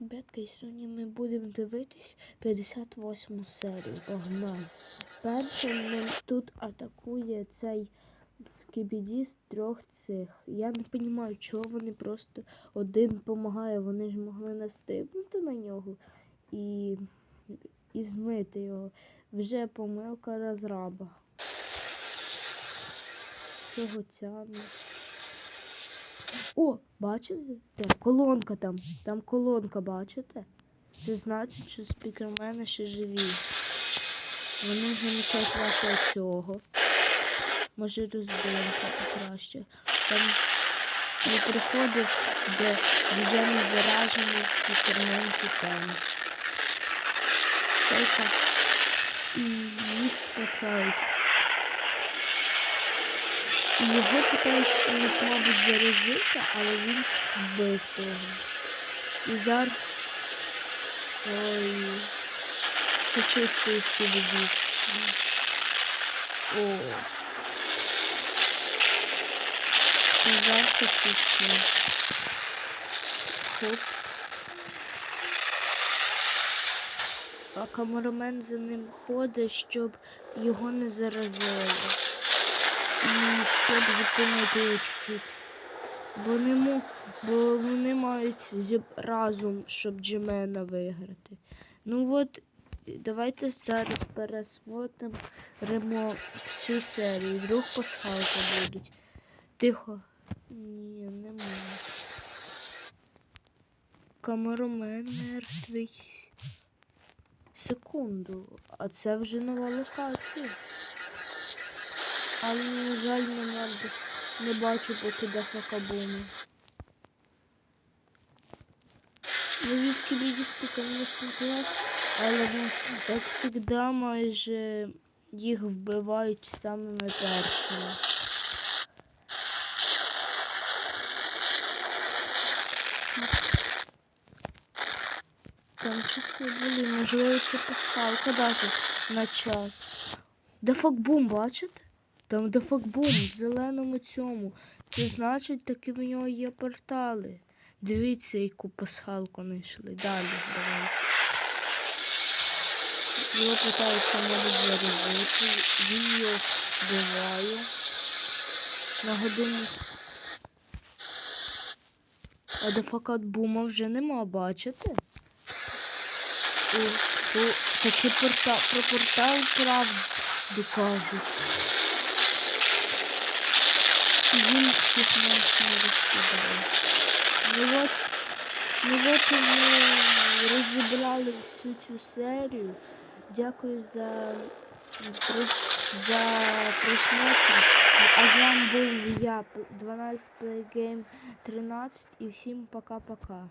ребятка, і сьогодні ми будемо дивитись 58 серію. Погнали. Першим нам тут атакує цей скібіді з трьох цих. Я не розумію, чого вони просто один допомагає. Вони ж могли настрибнути на нього і, і змити його. Вже помилка розраба. Чого тягне? О, бачите? Колонка там. Там колонка, бачите? Це значить, що спікермени ще живі. Вони замічають вашого цього. Може роздивимося покраще. Там не приходить, де вже не заражений спікерменці там. Цейка. І їх спасають. І його питають мабуть, заразити, але він вбив того. І зараз... Ой. Це чисто скібіді. О. І зараз це чисто. Хоп. А камерамен за ним ходить, щоб його не заразили. І щоб зупинити чуть-чуть. Бо не бо вони мають разом, щоб Джемена виграти. Ну от, давайте зараз пересмотримо всю серію. Вдруг пасхалки будуть. Тихо. Ні, немає. Камерамен мертвий. Секунду. А це вже нова локація. Але, на жаль, мене не бачу поки де факабуми. Вивіски бігісти, звісно, клас, але ну, як завжди майже їх вбивають самими першими. Там часи були, можливо, це пасхалка даже на час. Де факбум, бачите? Там де факбум в зеленому цьому. Це значить, таки в нього є портали. Дивіться, яку пасхалку знайшли. Далі давай. Його питаються, мабуть, заробити. Він його вбиває. На годину. А до факатбума вже нема, бачите? О, о, таки порта... про портал правду кажуть. Він. Ну от, ну от ми розібрали всю цю серію. Дякую за, за просмотр. А з вами був я, 12 Playgame 13 і всім пока-пока.